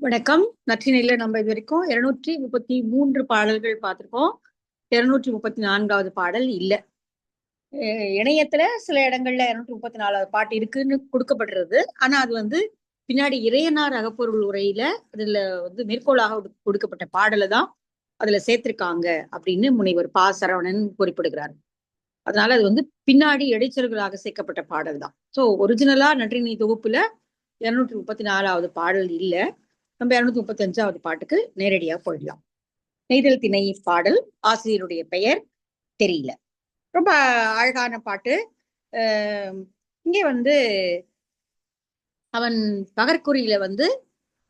வணக்கம். நற்றினையில நம்ம இது வரைக்கும் இருநூற்றி முப்பத்தி மூன்று பாடல்கள் பார்த்துருக்கோம். இருநூற்றி முப்பத்தி நான்காவது பாடல் இல்ல. இணையத்துல சில இடங்கள்ல இருநூற்றி முப்பத்தி நாலாவது பாட்டு இருக்குன்னு கொடுக்கப்பட்டிருது ஆனா அது வந்து பின்னாடி இறையனார் அகப்பொருள் உரையில அதுல வந்து மேற்கோளாக கொடுக்கப்பட்ட பாடலை தான் அதுல சேர்த்திருக்காங்க அப்படின்னு முனைவர் பா. சரவணன் குறிப்பிடுகிறார். அதனால அது வந்து பின்னாடி இடைச்சல்களாக சேர்க்கப்பட்ட பாடல் தான். ஸோ ஒரிஜினலா நன்றினை தொகுப்புல இருநூற்றி முப்பத்தி நாலாவது பாடல் இல்ல. நம்ம இருநூத்தி முப்பத்தி அஞ்சாவது பாட்டுக்கு நேரடியா போயிடலாம். நெய்தல் திணை பாடல் ஆசிரியருடைய பெயர் தெரியல. ரொம்ப அழகான பாட்டு. இங்கே வந்து அவன் பகற்குறியில வந்து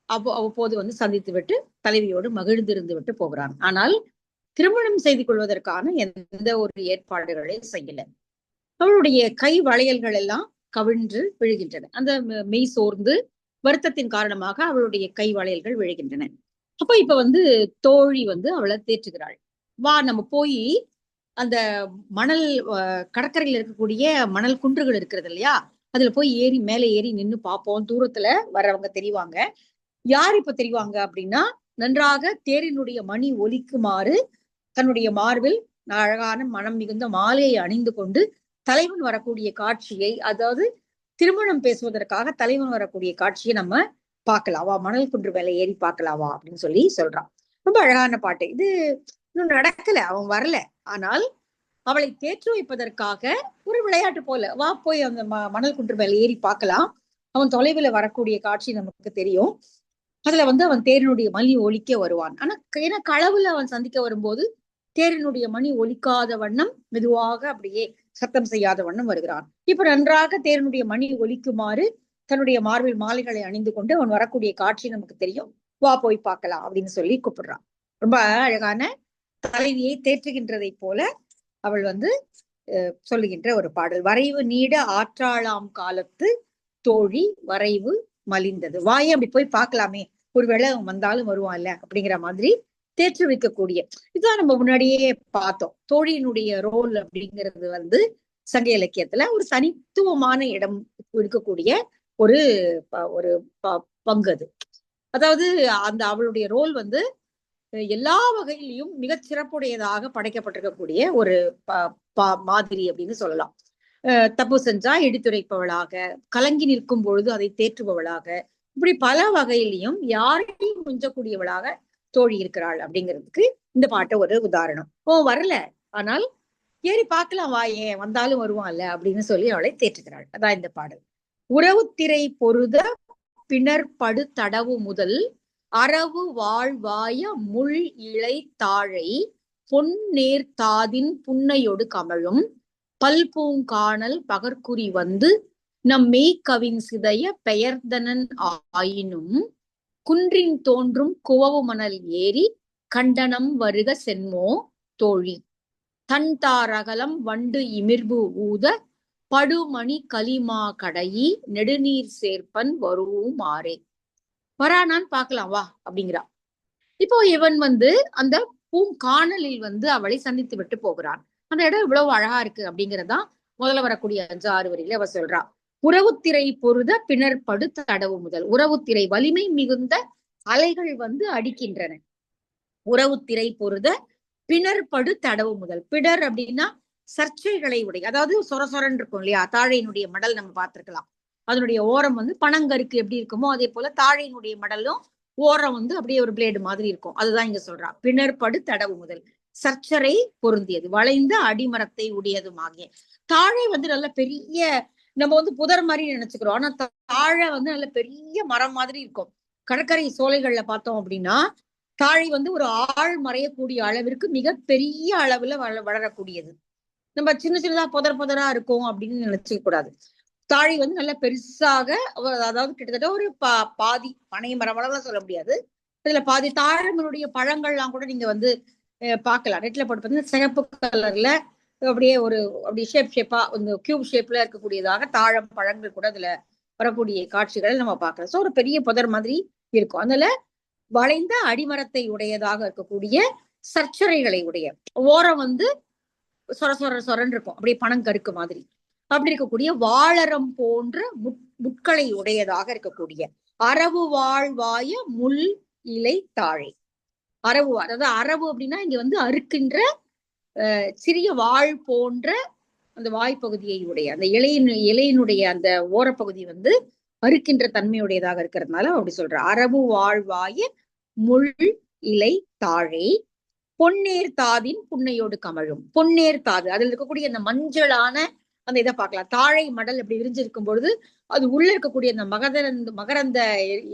அவ்வ அவ்வப்போது வந்து சந்தித்து விட்டு தலைவியோடு மகிழ்ந்திருந்து விட்டு போகிறான். ஆனால் திருமணம் செய்து கொள்வதற்கான எந்த ஒரு ஏற்பாடுகளை செய்யல. அவளுடைய கை வளையல்கள் எல்லாம் கவிழ்ந்து விழுகின்றன. அந்த மெய் சோர்ந்து வருத்தத்தின் காரணமாக அவளுடைய கை வளையல்கள் விழுகின்றன. அப்ப இப்ப வந்து தோழி வந்து அவளை தேற்றுகிறாள். வா நம்ம போய் அந்த மணல் அஹ், கடற்கரையில இருக்கக்கூடிய மணல் குன்றுகள் இருக்கிறது இல்லையா? அதுல போய் ஏறி மேலே ஏறி நின்னு பார்ப்போம். தூரத்துல வர்றவங்க தெரிவாங்க. யார் இப்ப தெரிவாங்க அப்படின்னா நன்றாக தேரினுடைய மணி ஒலிக்குமாறு தன்னுடைய மார்பில் அழகான மனம் மிகுந்த மாலையை அணிந்து கொண்டு தலைவன் வரக்கூடிய காட்சியை அதாவது திருமணம் பேசுவதற்காக தலைவன் வரக்கூடிய காட்சியை நம்ம பார்க்கலாம். வா மணல் குன்று மேல ஏறி பார்க்கலாவா அப்படின்னு சொல்லி சொல்றான். ரொம்ப அழகான பாட்டு. இது இன்னும் நடக்கல அவன் வரல. ஆனால் அவளை தேற்று வைப்பதற்காக ஒரு விளையாட்டு போல. வா போய் அந்த ம- மணல் குன்று மேல ஏறி பார்க்கலாம். அவன் தொலைவில் வரக்கூடிய காட்சி நமக்கு தெரியும். அதுல வந்து அவன் தேரினுடைய மணி ஒலிக்க வருவான். ஆனா ஏன்னா களவுல அவன் சந்திக்க வரும்போது தேரினுடைய மணி ஒலிக்காத வண்ணம் மெதுவாக அப்படியே சத்தம் செய்யாத வண்ணம் வருகிறான். இப்ப நன்றாக தேரனுடைய மணி ஒலிக்குமாறு தன்னுடைய மார்பில் மாலைகளை அணிந்து கொண்டு அவன் வரக்கூடிய காட்சி நமக்கு தெரியும். வா போய் பார்க்கலாம் அப்படின்னு சொல்லி கூப்பிடுறான். ரொம்ப அழகான தலைவியை தேற்றுகின்றதை போல அவள் வந்து அஹ், சொல்லுகின்ற ஒரு பாடல். வரைவு நீட ஆற்றாளாம் காலத்து தோழி வரைவு மலிந்தது. வாயே அப்படி போய் பார்க்கலாமே. ஒருவேளை அவன் வந்தாலும் வருவான்ல அப்படிங்கிற மாதிரி தேற்றுவிக்கக்கூடிய இதுதான் நம்ம முன்னாடியே பார்த்தோம். தோழியினுடைய ரோல் அப்படிங்கிறது வந்து சங்க இலக்கியத்துல ஒரு தனித்துவமான இடம் இருக்கக்கூடிய ஒரு ப- ஒரு பங்கு அது. அதாவது அந்த அவளுடைய ரோல் வந்து எல்லா வகையிலையும் மிகச் சிறப்புடையதாக படைக்கப்பட்டிருக்கக்கூடிய ஒரு ப- பா- மாதிரி அப்படின்னு சொல்லலாம். அஹ், தப்பு செஞ்சா எடுத்துரைப்பவளாக கலங்கி நிற்கும் பொழுது அதை தேற்றுபவளாக இப்படி பல வகையிலையும் யாரையும் மிஞ்சக்கூடியவளாக தோழி இருக்கிறாள் அப்படிங்கிறதுக்கு இந்த பாட்டு ஒரு உதாரணம். ஓ வரல. ஆனால் ஏறி பார்க்கலாம் வா ஏன் வந்தாலும் வருவான்ல அப்படின்னு சொல்லி அவளை தேற்றுகிறாள். அதான் இந்த பாடல். உறவுத்திரை பொருத பிணர்படு தடவு முதல் அரவு வாழ்வாய முள் இலை தாழை பொன்னேர் தாதின் புன்னையொடு கமழும் பல்பூங்காணல் பகற்குறி வந்து நம் மெய்கவின் சிதைய பெயர்தனன் ஆயினும் குன்றின் தோன்றும் குவவு மணல் ஏறி கண்டனம் வருக சென்மோ தோழி. தன் தாரகலம் வண்டு இமிர்வு ஊத படுமணி கலிமா கடையி நெடுநீர் சேர்ப்பன் வருவும் ஆரே வரானான்னு பார்க்கலாம் வா அப்படிங்கிறா. இப்போ இவன் வந்து அந்த பூங்காணலில் வந்து அவளை சந்தித்து விட்டு போகிறான். அந்த இடம் இவ்வளவு அழகா இருக்கு அப்படிங்கறதான் முதல்ல வரக்கூடிய அஞ்சு ஆறு வரியில அவ சொல்றா. உறவுத்திரை பொருத பிணர்படு தடவு முதல். உறவுத்திரை வலிமை மிகுந்த அலைகள் வந்து அடிக்கின்றன. உறவுத்திரை பொருத பிணர்படு தடவு முதல். பிடர் அப்படின்னா சர்ச்சைகளை உடைய அதாவது சொர சொரன்னு இருக்கும் இல்லையா? தாழையினுடைய மடல் நம்ம பார்த்திருக்கலாம். அதனுடைய ஓரம் வந்து பனங்கருக்கு எப்படி இருக்குமோ அதே போல தாழையினுடைய மடலும் ஓரம் வந்து அப்படியே ஒரு பிளேடு மாதிரி இருக்கும். அதுதான் இங்க சொல்றா. பிணர்படு தடவு முதல். சர்ச்சரை பொருந்தியது. வளைந்த அடிமரத்தை உடையதுமாகிய. தாழை வந்து நல்ல பெரிய நம்ம வந்து புதர் மாதிரி நினைச்சுக்கிறோம். ஆனா தாழை வந்து நல்ல பெரிய மரம் மாதிரி இருக்கும். கடற்கரை சோலைகள்ல பார்த்தோம் அப்படின்னா தாழை வந்து ஒரு ஆள் மறையக்கூடிய அளவிற்கு மிக பெரிய அளவுல வள வளரக்கூடியது. நம்ம சின்ன சின்னதா புதர் புதரா இருக்கும் அப்படின்னு நினைச்சுக்க கூடாது. தாழை வந்து நல்ல பெருசாக அதாவது கிட்டத்தட்ட ஒரு பா பாதி பனை மரம் வளர்லாம் சொல்ல முடியாது. இதுல பாதி தாழமனுடைய பழங்கள்லாம் கூட நீங்க வந்து அஹ், பார்க்கலாம். நெட்ல போட்டு பார்த்தீங்கன்னா சிகப்பு கலர்ல அப்படியே ஒரு அப்படி ஷேப் ஷேப்பா இந்த கியூப் ஷேப்ல இருக்கக்கூடியதாக தாழம் பழங்கள் கூட அதுல வரக்கூடிய காட்சிகளை நம்ம பார்க்கலாம் ஸோ ஒரு பெரிய புதர் மாதிரி இருக்கும். அதுல வளைந்த அடிமரத்தை உடையதாக இருக்கக்கூடிய சர்ச்சரைகளை உடைய ஓரம் வந்து சொர சொர சொரன் இருக்கும். அப்படியே பணம் கருக்கு மாதிரி. அப்படி இருக்கக்கூடிய வாழரம் போன்ற முட் முட்களை உடையதாக இருக்கக்கூடிய அரவு வாழ்வாய முள் இலை தாழை. அரவு அதாவது அரவு அப்படின்னா இங்க வந்து அறுக்கின்ற சிறிய வாழ் போன்ற அந்த வாய்ப்பகுதியை உடைய அந்த இலையின் இலையினுடைய அந்த ஓரப்பகுதி வந்து அறுக்கின்ற தன்மையுடையதாக இருக்கிறதுனால அப்படி சொல்ற. அரபு வாழ்வாய முள் இலை தாழை பொன்னேர் தாதின் புன்னையோடு கமழும். பொன்னேர் தாது அதில் இருக்கக்கூடிய அந்த மஞ்சளான அந்த இதை பார்க்கலாம். தாழை மடல் இப்படி விரிஞ்சிருக்கும் பொழுது அது உள்ள இருக்கக்கூடிய அந்த மகரந்த மகரந்த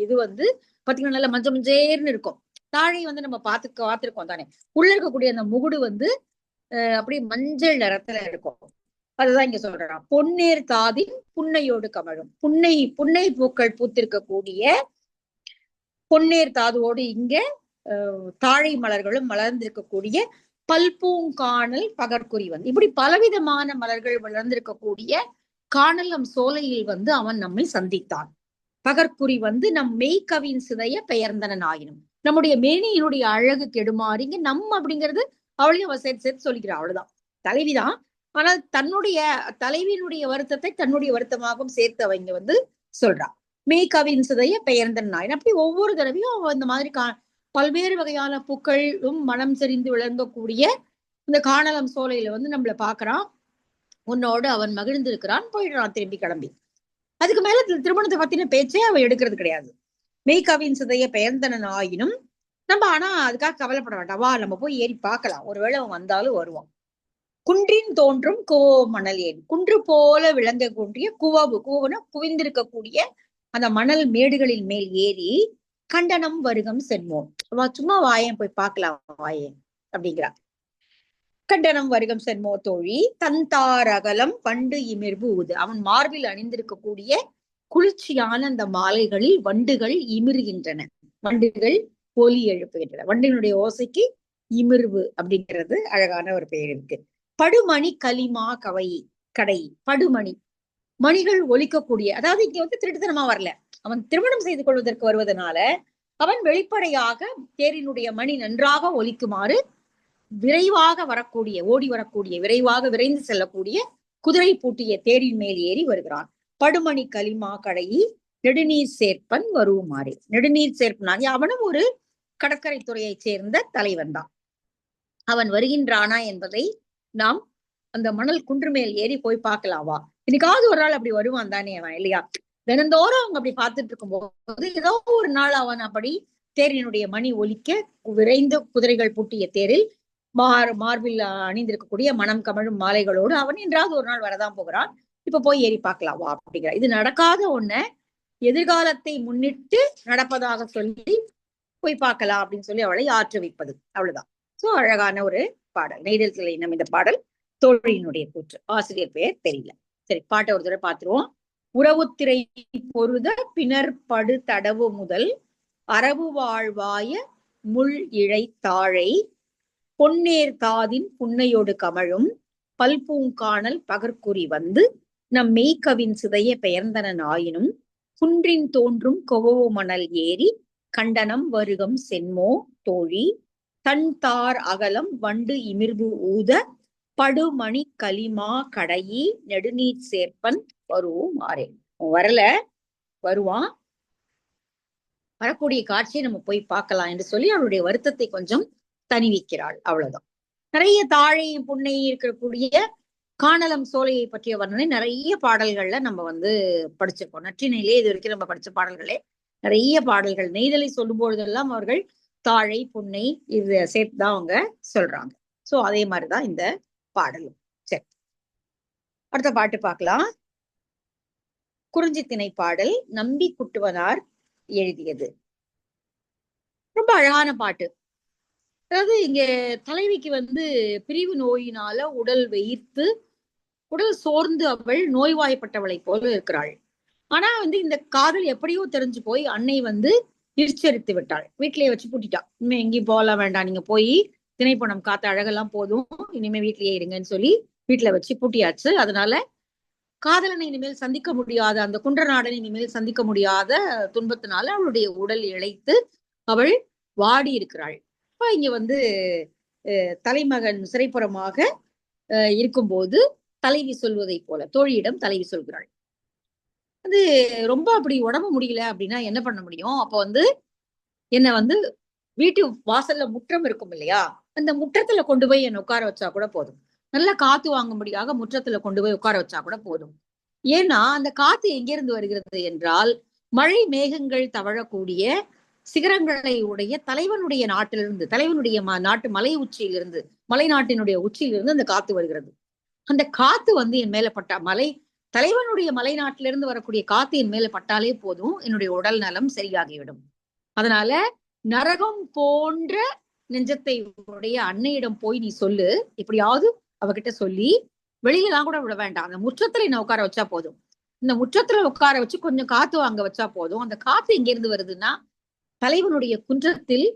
இது வந்து பாத்தீங்கன்னா நல்ல மஞ்சள் மஞ்சேர்னு இருக்கும். தாழை வந்து நம்ம பார்த்து பார்த்துருக்கோம் தானே. உள்ள இருக்கக்கூடிய அந்த முகுடு வந்து அஹ், மஞ்சள் நிறத்துல இருக்கும். அதுதான் இங்க சொல்றான். பொன்னேர் தாதின் புன்னையோடு கமழும். புன்னை புன்னை பூக்கள் பூத்திருக்கக்கூடிய பொன்னேர் தாதுவோடு இங்க தாழை மலர்களும் மலர்ந்திருக்கக்கூடிய பல்பூங்கானல் பகற்குறி வந்து இப்படி பலவிதமான மலர்கள் வளர்ந்திருக்கக்கூடிய காணலம் சோலையில் வந்து அவன் நம்மை சந்தித்தான். பகற்குறி வந்து நம் மெய்கவின் சிதைய பெயர்ந்தனன் ஆயினும் நம்முடைய மேனியினுடைய அழகு கெடுமாறிங்க நம் அப்படிங்கிறது அவளையும் அவ சேர்த்து சேர்த்து சொல்லிக்கிறா அவ்வளவுதான். தலைவிதான். ஆனால் தன்னுடைய தலைவியினுடைய வருத்தத்தை தன்னுடைய வருத்தமாகவும் சேர்த்து அவங்க வந்து சொல்றா. மேய்கவின் சிதைய பெயர்ந்தன் நாயன். அப்படி ஒவ்வொரு தடவையும் அவ இந்த மாதிரி கா பல்வேறு வகையான பூக்களும் மனம் செறிந்து விளங்கக்கூடிய இந்த காணலம் சோலையில வந்து நம்மள பாக்குறான் உன்னோடு அவன் மகிழ்ந்திருக்கிறான். போயிடுறான் திரும்பி கிளம்பி. அதுக்கு மேல திருமணத்தை பத்தின பேச்சே அவன் எடுக்கிறது கிடையாது. மெய்கவின் சிதைய பெயர்ந்தனன் ஆயினும் நம்ம ஆனா அதுக்காக கவலைப்பட வேண்டாம். வா நம்ம போய் ஏறி பார்க்கலாம். ஒருவேளை அவன் வந்தாலும் வருவான். குன்றின் தோன்றும் கோ மணல் ஏன் குன்று போல விளங்கக்கூடிய குவவு குவவுனா குவிந்திருக்கக்கூடிய அந்த மணல் மேடுகளின் மேல் ஏறி கண்டனம் வருகம் சென்மோம் வா சும்மா வாயேன் போய் பார்க்கலாம் வாயேன் அப்படிங்கிறா கண்டனம் வருகம் சென்மோ தோழி தந்தார் அகலம் பண்டு இமிர்வு ஊது. அவன் மார்பில் அணிந்திருக்கக்கூடிய குளிர்ச்சியான அந்த மாலைகளில் வண்டுகள் இமிருகின்றன வண்டுகள் ஒலி எழுப்புகின்றன. வண்டினுடைய ஓசைக்கு இமிர்வு அப்படிங்கிறது அழகான ஒரு பெயர் இருக்கு. படுமணி கலிமா கவை கடை படுமணி. மணிகள் ஒலிக்கக்கூடிய அதாவது இங்க வந்து திருட்டுத்தனமா வரல. அவன் திருமணம் செய்து கொள்வதற்கு வருவதனால அவன் வெளிப்படையாக தேரினுடைய மணி நன்றாக ஒலிக்குமாறு விரைவாக வரக்கூடிய ஓடி வரக்கூடிய விரைவாக விரைந்து செல்லக்கூடிய குதிரை பூட்டிய தேரின் மேல் ஏறி வருகிறான். படுமணி களிமா கடையி நெடுநீர் சேர்ப்பன் வருவுமாறே நெடுநீர் சேர்ப்பனாகி அவனும் ஒரு கடற்கரை துறையைச் சேர்ந்த தலைவன் தான். அவன் வருகின்றானா என்பதை நாம் அந்த மணல் குன்று மேல் ஏறி போய் பார்க்கலாவா இன்னைக்காவது ஒரு நாள் அப்படி வருவான் தானே அவன் இல்லையா? தினந்தோறும் அவங்க அப்படி பார்த்துட்டு இருக்கும்போது ஏதோ ஒரு நாள் அவன் அப்படி தேரினுடைய மணி ஒலிக்க விரைந்து குதிரைகள் பூட்டிய தேரில் மார் மார்பில் அணிந்திருக்கக்கூடிய மனம் கமழும் மாலைகளோடு அவன் என்றாவது ஒரு நாள் வரதான் போகிறான். இப்ப போய் ஏறி பார்க்கலாவா அப்படிங்கிற இது நடக்காத ஒண்ண எதிர்காலத்தை முன்னிட்டு நடப்பதாக சொல்லி போய் பார்க்கலாம் அப்படின்னு சொல்லி அவளை ஆற்றுவிப்பது அவ்வளவுதான். சோ அழகான ஒரு பாடல். நெய்தல் சிலை இனம் இந்த பாடல் தோழியினுடைய கூற்று. ஆசிரியர் பெயர் தெரியல. சரி பாட்டை ஒரு தடவை பார்த்துருவோம். உறவுத்திரை பொருத பிணர் படு தடவு முதல் அரபு வாழ்வாய முள் இழை தாழை பொன்னேர் காதின் புன்னையோடு கமழும் பல்பூங்கானல் பகற்குறி வந்து நம் மெய்கவின் சிதைய பெயர்ந்தனன் ஆயினும் குன்றின் தோன்றும் கொவோ மணல் ஏறி கண்டனம் வருகம் சென்மோ தோழி. தன் தார் அகலம் வண்டு இமிர்வு ஊத படுமணி களிமா கடையி நெடுநீர் சேர்ப்பன் வருவோம் மாறே. வரல வருவான். வரக்கூடிய காட்சியை நம்ம போய் பார்க்கலாம் என்று சொல்லி அவருடைய வருத்தத்தை கொஞ்சம் தணிவிக்கிறாள். அவ்வளவுதான். நிறைய தாழை புன்னை இருக்கக்கூடிய காணலம் சோலையை பற்றிய வர்ணனை நிறைய பாடல்கள்ல நம்ம வந்து படிச்சிருக்கோம். நற்றினையிலே இது வரைக்கும் நம்ம படிச்ச பாடல்களே நிறைய பாடல்கள். நெய்தலை சொல்லும் பொழுதெல்லாம் அவர்கள் தாழை புன்னை இது சேர்த்து தான் அவங்க சொல்றாங்க. சோ அதே மாதிரிதான் இந்த பாடலும். சரி. அடுத்த பாட்டு பார்க்கலாம். குறிஞ்சி திணை பாடல் நம்பி குட்டுவனார் எழுதியது. ரொம்ப அழகான பாட்டு. அதாவது இங்க தலைவிக்கு வந்து பிரிவு நோயினால உடல் வெயிர்த்து உடல் சோர்ந்து அவள் நோய்வாய்ப்பட்டவளை போல இருக்கிறாள். ஆனா வந்து இந்த காதல் எப்படியோ தெரிஞ்சு போய் அன்னை வந்து நிச்சரித்து விட்டாள். வீட்டிலேயே வச்சு பூட்டிட்டா. இனிமே எங்கேயும் போகலாம் வேண்டாம். நீங்க போய் திணைப்பணம் காத்த அழகெல்லாம் போதும். இனிமே வீட்லயே இருங்கன்னு சொல்லி வீட்டுல வச்சு பூட்டியாச்சு. அதனால காதலனை இனிமேல் சந்திக்க முடியாத அந்த குன்றநாடனை இனிமேல் சந்திக்க முடியாத துன்பத்தினால அவளுடைய உடல் இழைத்து அவள் வாடி இருக்கிறாள். இப்ப இங்க வந்து தலைமகன் சிறைப்புறமாக இருக்கும்போது தலைவி சொல்வதை போல தோழியிடம் தலைவி சொல்கிறாள். வந்து ரொம்ப அப்படி உடம்பு முடியல அப்படின்னா என்ன பண்ண முடியும்? அப்போ வந்து என்னை வந்து வீட்டு வாசல்ல முற்றம் இருக்கும் இல்லையா? அந்த முற்றத்துல கொண்டு போய் என்னை உட்கார வச்சா கூட போதும். நல்லா காத்து வாங்கும்படியாக முற்றத்துல கொண்டு போய் உட்கார வச்சா கூட போதும். ஏன்னா அந்த காத்து எங்கிருந்து வருகிறது என்றால் மழை மேகங்கள் தவழக்கூடிய சிகரங்களை உடைய தலைவனுடைய நாட்டிலிருந்து தலைவனுடைய ம- நாட்டு மலை உச்சியிலிருந்து மலை நாட்டினுடைய உச்சியிலிருந்து அந்த காத்து வருகிறது. அந்த காத்து வந்து என் மேல பட்டா மலை தலைவனுடைய மலைநாட்டிலிருந்து வரக்கூடிய காத்து என் மேல பட்டாலே போதும் என்னுடைய உடல் நலம் சரியாகிவிடும். அதனால நரகம் போன்ற நெஞ்சத்தை உடைய அன்னையிடம் போய் நீ சொல்லு எப்படியாவது அவகிட்ட சொல்லி வெளியிலலாம் கூட விட வேண்டாம். அந்த முற்றத்துல என்ன உட்கார வச்சா போதும். இந்த முற்றத்துல உட்கார வச்சு கொஞ்சம் காத்து வாங்க வச்சா போதும். அந்த காத்து எங்க இருந்து வருதுன்னா தலைவனுடைய குன்றத்தில்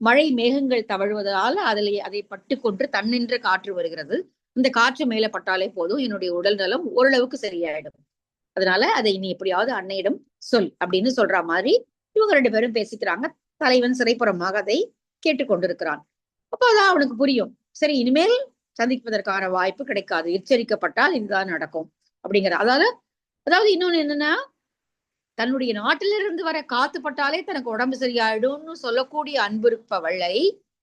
மழை மேகங்கள் தவழுவதால் அதில் அதை பட்டு கொன்று தன்னின்ற காற்று வருகிறது. இந்த காற்று மேல பட்டாலே போதும். என்னுடைய உடல் நலம் ஓரளவுக்கு சரியாயிடும். அதனால அதை நீ எப்படியாவது அன்னையிடம் சொல் அப்படின்னு சொல்ற மாதிரி இவங்க ரெண்டு பேரும் பேசிக்கிறாங்க. தலைவன் சிறைப்புறமாக அதை கேட்டுக்கொண்டிருக்கிறான் அப்போ அதான் அவனுக்கு புரியும். சரி இனிமேல் சந்திப்பதற்கான வாய்ப்பு கிடைக்காது. எச்சரிக்கப்பட்டால் இதுதான் நடக்கும் அப்படிங்கிற. அதாவது அதாவது இன்னொன்னு என்னன்னா தன்னுடைய நாட்டிலிருந்து வர காத்து பட்டாலே தனக்கு உடம்பு சரியாயிடும்னு சொல்லக்கூடிய அன்பு இருப்பவளை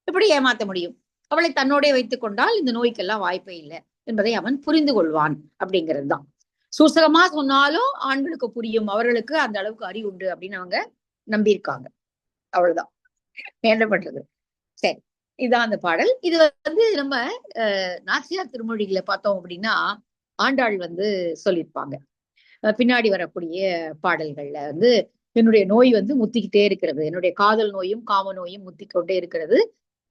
எப்படி ஏமாத்த முடியும்? அவளை தன்னோடே வைத்துக் கொண்டால் இந்த நோய்க்கெல்லாம் வாய்ப்பே இல்லை என்பதை அவன் புரிந்து கொள்வான் அப்படிங்கிறது தான் சூசகமா சொன்னாலும் ஆண்களுக்கு புரியும் அவர்களுக்கு அந்த அளவுக்கு அறிவு உண்டு அப்படின்னு அவங்க நம்பியிருக்காங்க. அவ்வளவுதான். என்ன பண்றது? சரி இதுதான் அந்த பாடல். இது வந்து நம்ம அஹ், நாச்சியார் திருமொழிகளை பார்த்தோம் அப்படின்னா ஆண்டாள் வந்து சொல்லியிருப்பாங்க. அஹ், பின்னாடி வரக்கூடிய பாடல்கள்ல வந்து என்னுடைய நோய் வந்து முத்திக்கிட்டே இருக்கிறது. என்னுடைய காதல் நோயும் காம நோயும் முத்திக்கொண்டே இருக்கிறது.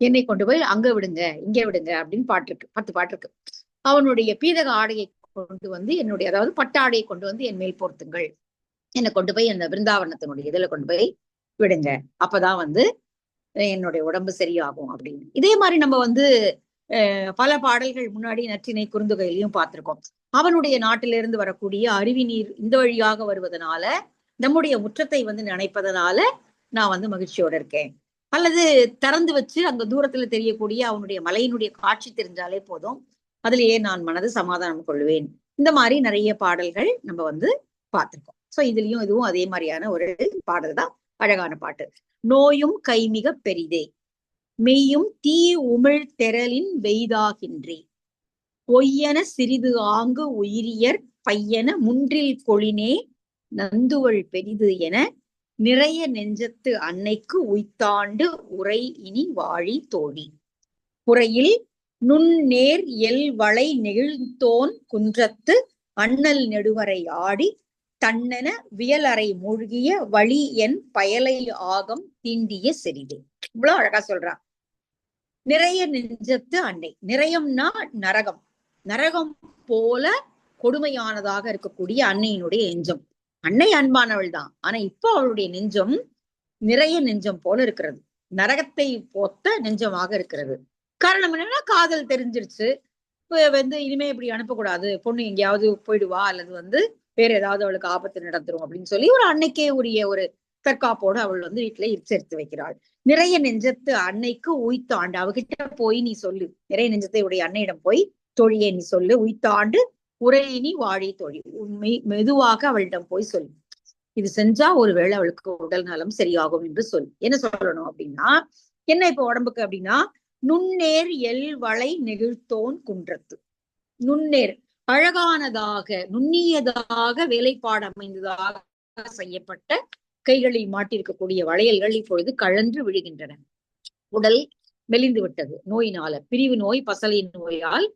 என்னை கொண்டு போய் அங்க விடுங்க இங்க விடுங்க அப்படின்னு பாட்டு இருக்கு பத்து பாட்டு இருக்கு அவனுடைய பீதக ஆடையை கொண்டு வந்து என்னுடைய அதாவது பட்டாடையை கொண்டு வந்து என் மேல் போர்த்துங்கள். என்னை கொண்டு போய் அந்த பிருந்தாவனத்தினுடைய இதுல கொண்டு போய் விடுங்க. அப்பதான் வந்து அஹ் என்னுடைய உடம்பு சரியாகும் அப்படின்னு. இதே மாதிரி நம்ம வந்து அஹ் பல பாடல்கள் முன்னாடி நற்றினை குறுந்தொகையிலையும் பார்த்திருக்கோம். அவனுடைய நாட்டிலிருந்து வரக்கூடிய அருவி நீர் இந்த வழியாக வருவதனால நம்முடைய முற்றத்தை வந்து நினைப்பதனால நான் வந்து மகிழ்ச்சியோட இருக்கேன். அல்லது திறந்து வச்சு அங்க தூரத்துல தெரியக்கூடிய அவனுடைய மலையினுடைய காட்சி தெரிஞ்சாலே போதும். அதுலயே நான் மனது சமாதானம் கொள்வேன். இந்த மாதிரி நிறைய பாடல்கள் நம்ம வந்து பார்த்திருக்கோம். சோ இதுலயும் இதுவும் அதே மாதிரியான ஒரு பாடல் தான் அழகான பாட்டு. நோயும் கைமிக பெரிதே. மெய்யும் தீ உமிழ் தெரலின் வெய்தாகின்றே. பொய்யன சிறிது ஆங்கு உயிரியர் பையன முன்றில் கொளினே நந்துவள் பெரிது என நிறைய நெஞ்சத்து அன்னைக்கு உய்த்தாண்டு உரை இனி வாழி தோழி. புறையில் நுண்ணேர் எல் வளை நெகிழ்ந்தோன் குன்றத்து அண்ணல் நெடுவரை ஆடி தன்னென வியலறை மூழ்கிய வழி என் பயலை ஆகம் தீண்டிய சிறிதே இவ்வளவு அழகா சொல்றான் நிறைய நெஞ்சத்து அன்னை நிறையம்னா நரகம். நரகம் போல கொடுமையானதாக இருக்கக்கூடிய அன்னையினுடைய எஞ்சம். அன்னை அன்பானவள் தான். ஆனா இப்போ அவளுடைய நெஞ்சம் நிறைய நெஞ்சம் போல இருக்கிறது. நரகத்தை போத்த நெஞ்சமாக இருக்கிறது. காரணம் என்னன்னா காதல் தெரிஞ்சிருச்சு. இப்ப வந்து இனிமே இப்படி அனுப்பக்கூடாது. பொண்ணு எங்கேயாவது போயிடுவா அல்லது வந்து வேற ஏதாவது அவளுக்கு ஆபத்து நடந்துரும் அப்படின்னு சொல்லி ஒரு அன்னைக்கே உரிய ஒரு தற்காப்போடு அவள் வந்து வீட்டுல சேர்த்து வைக்கிறாள். நிறைய நெஞ்சத்து அன்னைக்கு உய்த்தாண்டு. அவகிட்ட போய் நீ சொல்லு. நிறைய நெஞ்சத்தை உடைய அன்னையிடம் போய் தொழியை நீ சொல்லு. உய்த்தாண்டு உரையினி வாழி தொழில். உண்மை மெதுவாக அவளிடம் போய் சொல் இது செஞ்சா ஒருவேளை அவளுக்கு உடல் நலம் சரியாகும் என்று சொல் என்ன சொல்லணும் அப்படின்னா என்ன இப்ப உடம்புக்கு அப்படின்னா நுண்ணேர் எல் வளை நெகிழ்த்தோன் குன்றத்து. நுண்ணேர் அழகானதாக நுண்ணியதாக வேலைப்பாடு அமைந்ததாக செய்யப்பட்ட கைகளில் மாட்டிருக்கக்கூடிய வளையல்கள் இப்பொழுது கழன்று விழுகின்றன. உடல் மெலிந்து விட்டது நோயினால. பிரிவு நோய் பசலை நோயால்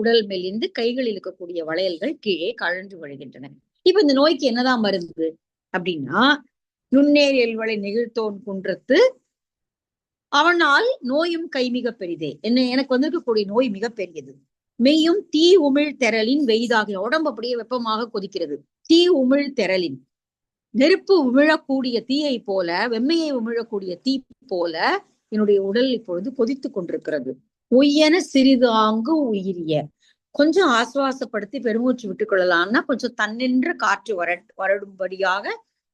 உடல் மெலிந்து கைகளில் இருக்கக்கூடிய வளையல்கள் கீழே கழன்று விழுகின்றன. இப்ப இந்த நோய்க்கு என்னதான் மருந்து? அப்படின்னா நுண்ணேர் எல்வளை நெகிழ்த்தோன் குன்றத்து அவனால் நோயும் கை மிக பெரிதே. என்ன எனக்கு வந்திருக்கக்கூடிய நோய் மிக பெரியது. மெய்யும் தீ உமிழ் தெரலின் வெய்தாகிய உடம்பு அப்படியே வெப்பமாக கொதிக்கிறது. தீ உமிழ் தெரலின். நெருப்பு உமிழக்கூடிய தீயை போல வெம்மையை உமிழக்கூடிய தீ போல என்னுடைய உடல் இப்பொழுது கொதித்து கொண்டிருக்கிறது. உய்யன சிறிது ஆங்கு உயிரிய. கொஞ்சம் ஆசுவாசப்படுத்தி பெருமூச்சு விட்டுக் கொள்ளலாம்னா கொஞ்சம் தன்னின்ற காற்று வர வரடும்படியாக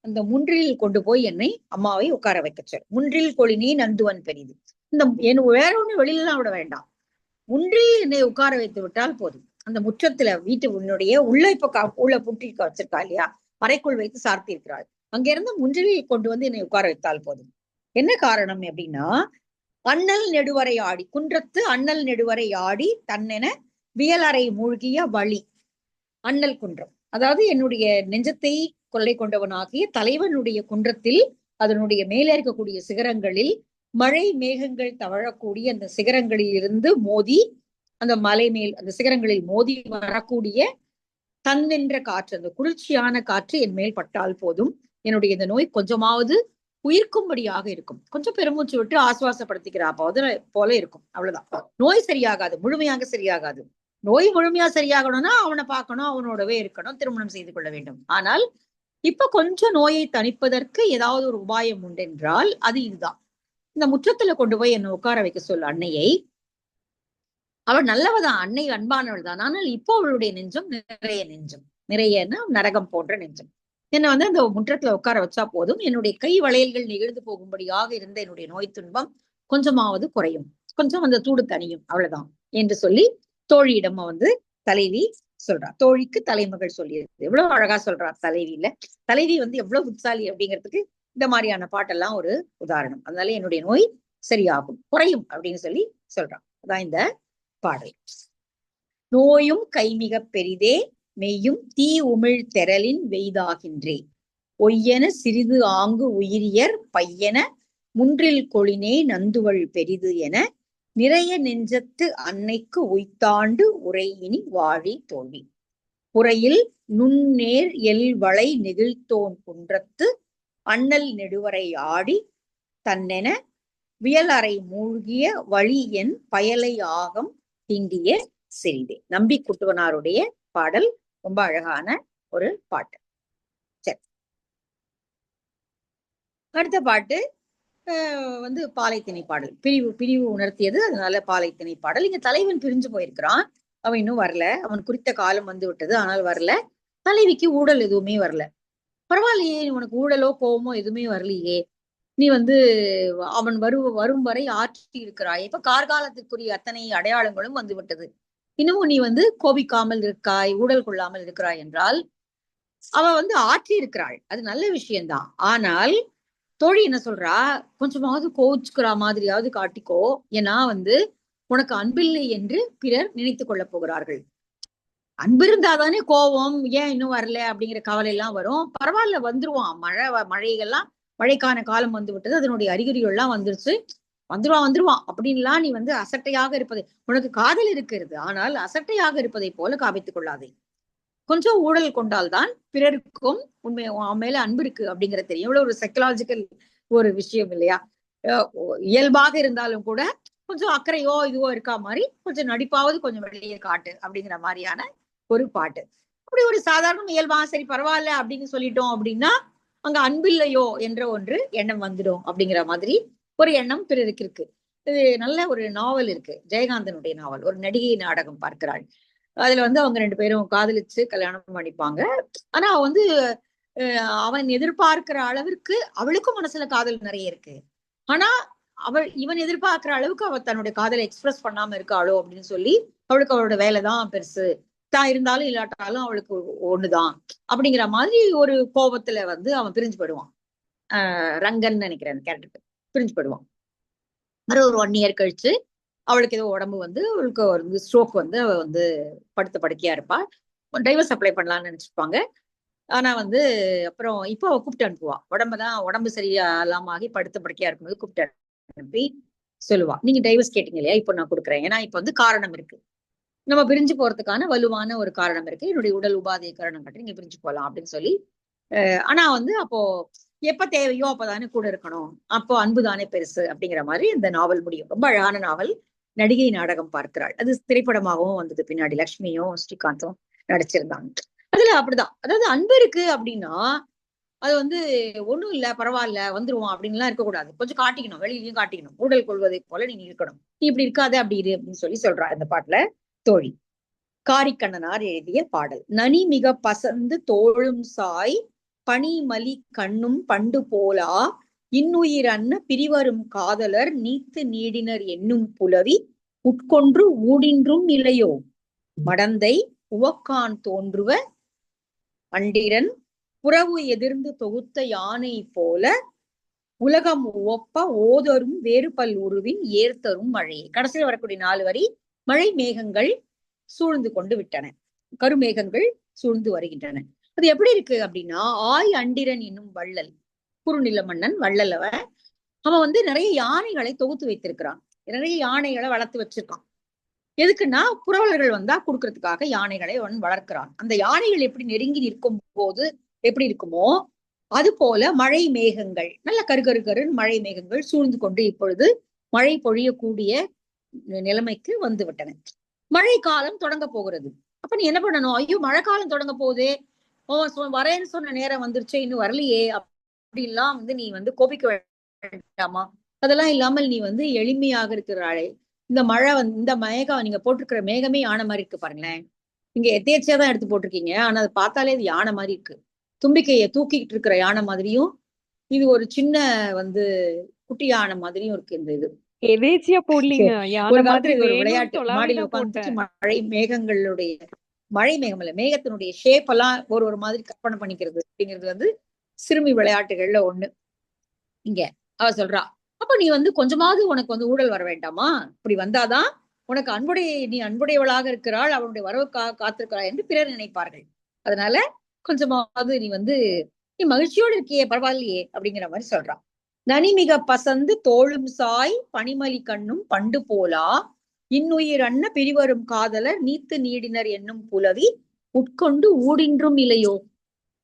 அந்த முன்றில் கொண்டு போய் என்னை அம்மாவை உட்கார வைக்க சொல். முன்றில் கொழினி நந்துவன் பெரிது. இந்த என் வேற ஒண்ணு வெளியிலாம் விட வேண்டாம். முன்றில் என்னை உட்கார வைத்து விட்டால் போதும். அந்த முற்றத்துல வீட்டு உன்னுடைய உள்ள இப்ப உள்ள புட்டி வச்சிருக்கா இல்லையா? அறைக்குள் வைத்து சார்த்தி இருக்கிறாள் அங்கிருந்து முன்றில் கொண்டு வந்து என்னை உட்கார வைத்தால் போதும். என்ன காரணம் அப்படின்னா அண்ணல் நெடுவரை ஆடி குன்றத்து அண்ணல் நெடுவரை ஆடி தன்னென வியலறை மூழ்கிய வழி. அண்ணல் குன்றம். அதாவது என்னுடைய நெஞ்சத்தை கொள்ளை கொண்டவனாகிய தலைவனுடைய குன்றத்தில் அதனுடைய மேலே இருக்கக்கூடிய சிகரங்களில் மழை மேகங்கள் தவழக்கூடிய அந்த சிகரங்களில் இருந்து மோதி அந்த மலை மேல் அந்த சிகரங்களில் மோதி வரக்கூடிய தன்னென்ற காற்று அந்த குளிர்ச்சியான காற்று என் மேல் பட்டால் போதும். என்னுடைய இந்த நோய் கொஞ்சமாவது உயிர்க்கும்படியாக இருக்கும். கொஞ்சம் பெருமூச்சு விட்டு ஆசுவாசப்படுத்திக்கிற அப்போது போல இருக்கும். அவ்வளவுதான். நோய் சரியாகாது. முழுமையாக சரியாகாது. நோய் முழுமையா சரியாகணும்னா அவனை பார்க்கணும் அவனோடவே இருக்கணும் திருமணம் செய்து கொள்ள வேண்டும். ஆனால் இப்ப கொஞ்சம் நோயை தணிப்பதற்கு ஏதாவது ஒரு உபாயம் உண்டென்றால் அது இதுதான். இந்த முற்றத்துல கொண்டு போய் என்னை உட்கார வைக்க சொல்ல அன்னையை. அவள் நல்லவதான். அன்னை அன்பானவள் தான் ஆனால் இப்போ அவளுடைய நெஞ்சம் நிறைய நெஞ்சம். நிறையன்னா நரகம் போன்ற நெஞ்சம். என்னை வந்து அந்த முற்றத்துல உட்கார வச்சா போதும். என்னுடைய கை வளையல்கள் நெகிழ்ந்து போகும்படியாக இருந்த என்னுடைய நோய் துன்பம் கொஞ்சமாவது குறையும். கொஞ்சம் அந்த தூடு தனியும் அவ்வளவுதான் என்று சொல்லி தோழியிடம் வந்து தலைவி சொல்றா. தோழிக்கு தலைமகள் சொல்லியிருக்கு. எவ்வளவு அழகா சொல்றா தலைவியில. தலைவி வந்து எவ்வளவு புத்தாலி அப்படிங்கிறதுக்கு இந்த மாதிரியான பாட்டெல்லாம் ஒரு உதாரணம். அதனால என்னுடைய நோய் சரியாகும் குறையும் அப்படின்னு சொல்லி சொல்றான் அதான் இந்த பாடல். நோயும் கைமிக பெரிதே மெய்யும் தீ உமிழ் தெரலின் வெய்தாகின்றே. ஒய்யென சிறிது ஆங்கு உயிரியர் பையன முன்றில் கொளினே நந்துவள் பெரிது என நிறைய நெஞ்சத்து அன்னைக்கு உய்த்தாண்டு உரை இனி வாழி தோழி புறையில் நுண்ணேர் எல் வளை நெகிழ்த்தோன் குன்றத்து அண்ணல் நெடுவரை ஆடி தன்னென வியலறை மூழ்கிய வழி என் பயலை ஆகம் திண்டிய சிறிதே நம்பி குட்டுவனாருடைய பாடல் ரொம்ப அழகான ஒரு பாட்டு. சரி. அடுத்த பாட்டு வந்து பாலைத்திணை பாடல். பிரிவு பிரிவு உணர்த்தியது அதனால பாலைத்திணை பாடல். இங்க தலைவன் பிரிஞ்சு போயிருக்கிறான். அவன் இன்னும் வரல. அவன் குறித்த காலம் வந்து விட்டது ஆனால் வரல. தலைவிக்கு ஊழல் எதுவுமே வரல. பரவாயில்லையே உனக்கு ஊழலோ கோவமோ எதுவுமே வரலையே. நீ வந்து அவன் வரு வரும் வரை ஆற்றி இருக்கிறாய் இப்ப கார்காலத்துக்குரிய அத்தனை அடையாளங்களும் வந்து விட்டது. இன்னமும் நீ வந்து கோபிக்காமல் இருக்காய் ஊழல் கொள்ளாமல் இருக்கிறாய் என்றால் அவ வந்து ஆற்றி இருக்கிறாள் அது நல்ல விஷயம்தான். ஆனால் தோழி என்ன சொல்றா? கொஞ்சமாவது கோவிச்சுக்கிற மாதிரியாவது காட்டிக்கோ. ஏன்னா வந்து உனக்கு அன்பில்லை என்று பிறர் நினைத்து கொள்ள போகிறார்கள். அன்பு இருந்தாதானே கோபம் ஏன் இன்னும் வரல? அப்படிங்கிற கவலை எல்லாம் வரும். பரவாயில்ல வந்துருவான் மழை மழைகள்லாம் மழைக்கான காலம் வந்து விட்டது. அதனுடைய அறிகுறிகள் எல்லாம் வந்துருச்சு. வந்துருவான் வந்துருவான் அப்படின்லாம் நீ வந்து அசட்டையாக இருப்பது. உனக்கு காதல் இருக்கிறது. ஆனால் அசட்டையாக இருப்பதை போல காவித்துக் கொள்ளாதே. கொஞ்சம் ஊழல் கொண்டால்தான் பிறருக்கும் உண்மை மேல அன்பு இருக்கு அப்படிங்கறது தெரியும். எவ்வளவு ஒரு சைக்கலாஜிக்கல் ஒரு விஷயம் இல்லையா? இயல்பாக இருந்தாலும் கூட கொஞ்சம் அக்கறையோ இதுவோ இருக்கா மாதிரி கொஞ்சம் நடிப்பாவது கொஞ்சம் வெளியே காட்டு அப்படிங்கிற மாதிரியான ஒரு பாட்டு. அப்படி ஒரு சாதாரண இயல்பா சரி பரவாயில்ல அப்படின்னு சொல்லிட்டோம் அப்படின்னா அங்க அன்பில்லையோ என்ற ஒன்று எண்ணம் வந்துடும் அப்படிங்கிற மாதிரி ஒரு எண்ணம் பிறருக்கு இருக்கு இது நல்ல ஒரு நாவல் இருக்கு. ஜெயகாந்தனுடைய நாவல். ஒரு நடிகை நாடகம் பார்க்கிறாள். அதுல வந்து அவங்க ரெண்டு பேரும் காதலிச்சு கல்யாணம் பண்ணிப்பாங்க. ஆனா அவ வந்து அவன் எதிர்பார்க்கிற அளவிற்கு அவளுக்கும் மனசுல காதல் நிறைய இருக்கு. ஆனா அவள் இவன் எதிர்பார்க்கிற அளவுக்கு அவ தன்னுடைய காதலை எக்ஸ்பிரஸ் பண்ணாம இருக்காளோ அப்படின்னு சொல்லி அவளுக்கு அவளோட வேலைதான் பெருசு. தான் இருந்தாலும் இல்லாட்டாலும் அவளுக்கு ஒண்ணுதான். அப்படிங்கிற மாதிரி ஒரு கோபத்துல வந்து அவன் பிரிஞ்சு போயிடுவான். ஆஹ் ரங்கன் நினைக்கிறேன் கேரக்டர் பிரிஞ்சு போயிடுவான் மறு ஒரு ஒன் இயர் கழிச்சு அவளுக்கு ஏதோ உடம்பு வந்து அவளுக்கு வந்து ஸ்ட்ரோக் வந்து அவ வந்து படுத்த படுக்கையா இருப்பாள் டைவர்ஸ் அப்ளை பண்ணலாம்னு நினைச்சிருப்பாங்க. ஆனா வந்து அப்புறம் இப்போ அவ கூப்பிட்டு அனுப்புவா. உடம்புதான் உடம்பு சரியா இல்லாம ஆகி படுத்த படுக்கையா இருக்கும்போது கூப்பிட்டு அனுப்பி சொல்லுவா. நீங்க டைவர்ஸ் கேட்டீங்க இல்லையா? இப்போ நான் கொடுக்குறேன். ஏன்னா இப்போ வந்து காரணம் இருக்கு. நம்ம பிரிஞ்சு போறதுக்கான வலுவான ஒரு காரணம் இருக்கு. என்னுடைய உடல் உபாதை காரணம் கட்டி நீங்க பிரிஞ்சு போகலாம் அப்படின்னு சொல்லி ஆனா வந்து அப்போ எப்ப தேவையோ அப்பதானே கூட இருக்கணும். அப்போ அன்புதானே பெருசு அப்படிங்கிற மாதிரி இந்த நாவல் முடியும். ரொம்ப அழகான நாவல். நடிகை நாடகம் பார்க்கிறாள். அது திரைப்படமாகவும் வந்தது. பின்னாடி லக்ஷ்மியும் ஸ்ரீகாந்தும் நடிச்சிருந்தாங்க. அதுல அப்படிதான். அதாவது அன்பு இருக்கு அப்படின்னா அது வந்து ஒண்ணும் இல்ல பரவாயில்ல வந்துருவோம் அப்படின்லாம் இருக்கக்கூடாது. கொஞ்சம் காட்டிக்கணும். வெளியிலயும் காட்டிக்கணும். உடல் கொள்வதை போல நீங்க இருக்கணும். நீ இப்படி இருக்காது அப்படி இரு அப்படின்னு சொல்லி சொல்றா இந்த பாட்டுல தோழி. காரிக்கண்ணனார் எழுதிய பாடல். நனி மிக பசந்து தோழும் சாய் பனிமலி கண்ணும் பண்டு போலா. இன்னுயிர் அன்ன பிரிவரும் காதலர் நீத்து நீடினர் என்னும் புலவி. உட்கொன்று ஊடின்றும் இல்லையோ? மடந்தை உவக்கான் தோன்றுவ. அண்டிரன் புறவு எதிர்ந்து தொகுத்த யானை போல. உலகம் ஒப்ப ஓதரும் வேறுபல் உருவின் ஏர்த்தரும் மழையை. கடைசியில் வரக்கூடிய நாலு வரி மழை மேகங்கள் சூழ்ந்து கொண்டு விட்டன. கருமேகங்கள் சூழ்ந்து வருகின்றன. அது எப்படி இருக்கு அப்படின்னா ஆய் அண்டிரன் என்னும் வள்ளல் குறுநில மன்னன் வள்ளலவன் அவன் வந்து நிறைய யானைகளை தொகுத்து வைத்திருக்கிறான். நிறைய யானைகளை வளர்த்து வச்சிருக்கான். எதுக்குன்னா புரவலர்கள் வந்தா கொடுக்கறதுக்காக யானைகளை அவன் வளர்க்கிறான். அந்த யானைகள் எப்படி நெருங்கி நிற்கும் போது எப்படி இருக்குமோ அது போல மழை மேகங்கள் நல்ல கரு கரு மழை மேகங்கள் சூழ்ந்து கொண்டு இப்பொழுது மழை பொழியக்கூடிய நிலைமைக்கு வந்து விட்டன. மழை காலம் தொடங்க போகிறது. அப்ப நீ என்ன பண்ணணும்? ஐயோ மழை காலம் தொடங்க போகுதே. ஓ வரேன்னு சொன்ன நேரம் வந்துருச்சே இன்னும் வரலையே. அப்படிலாம் வந்து நீ வந்து கோபிக்க வேண்டாமா? அதெல்லாம் இல்லாமல் நீ வந்து எளிமையாக இருக்கிறாளே இந்த மழை வந்து இந்த மேகம் நீங்க போட்டிருக்கிற மேகமே யானை மாதிரி இருக்கு பாருங்களேன். நீங்க எதேச்சியா தான் எடுத்து போட்டிருக்கீங்க. ஆனா அதை பார்த்தாலே அது யானை மாதிரி இருக்கு. தும்பிக்கையை தூக்கிக்கிட்டு இருக்கிற யானை மாதிரியும் இது ஒரு சின்ன வந்து குட்டி யானை மாதிரியும் இருக்கு இந்த இது. எதேச்சியா போடலீங்க. ஒரு காலத்துல ஒரு விளையாட்டு. மாடியில போட்டேன். மழை மேகங்களுடைய மழை மேகம் இல்லை மேகத்தினுடைய ஷேப் எல்லாம் ஒரு ஒரு மாதிரி கற்பனை பண்ணிக்கிறது அப்படிங்கிறது வந்து சிறுமி விளையாட்டுகள்ல ஒண்ணு. இங்க அவ சொல்றா அப்ப நீ வந்து கொஞ்சமாவது உனக்கு வந்து ஊழல் வர வேண்டாமா? இப்படி வந்தாதான் உனக்கு அன்புடைய நீ அன்புடையவளாக இருக்கிறாள் அவனுடைய வரவுக்காக காத்திருக்கிறாள் என்று பிறர் நினைப்பார்கள். அதனால கொஞ்சமாவது நீ வந்து நீ மகிழ்ச்சியோடு இருக்கியே பரவாயில்லையே அப்படிங்கிற மாதிரி சொல்றான் நனிமிக பசந்து தோளும் சாய் பனிமலி கண்ணும் பண்டு போலா இன்னுயிர் அன்ன பிரிவரும் காதலர் நீத்து நீடினர் என்னும் புலவி உட்கொண்டு ஊடின்றும் இல்லையோ?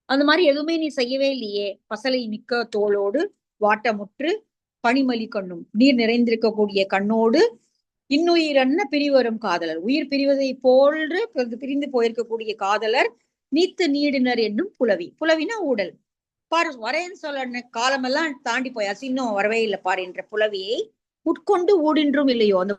அந்த மாதிரி எதுவுமே நீ செய்யவே இல்லையே. பசலை மிக்க தோளோடு வாட்டமுற்று பனிமலி கண்ணும் நீர் நிறைந்திருக்கக்கூடிய கண்ணோடு இன்னுயிர் அன்ன பிரிவரும் காதலர். உயிர் பிரிவதை போன்று பிரிந்து- பிரிந்து போயிருக்கக்கூடிய காதலர் நீத்து நீடினர் என்னும் புலவி. புலவினா ஊடல். பாரு வரேன்னு சொல்ல காலமெல்லாம் தாண்டி போயாச்சு இன்னும் வரவே இல்லை பாரு என்ற புலவியை உட்கொண்டு ஊடின்றும் இல்லையோ? அந்த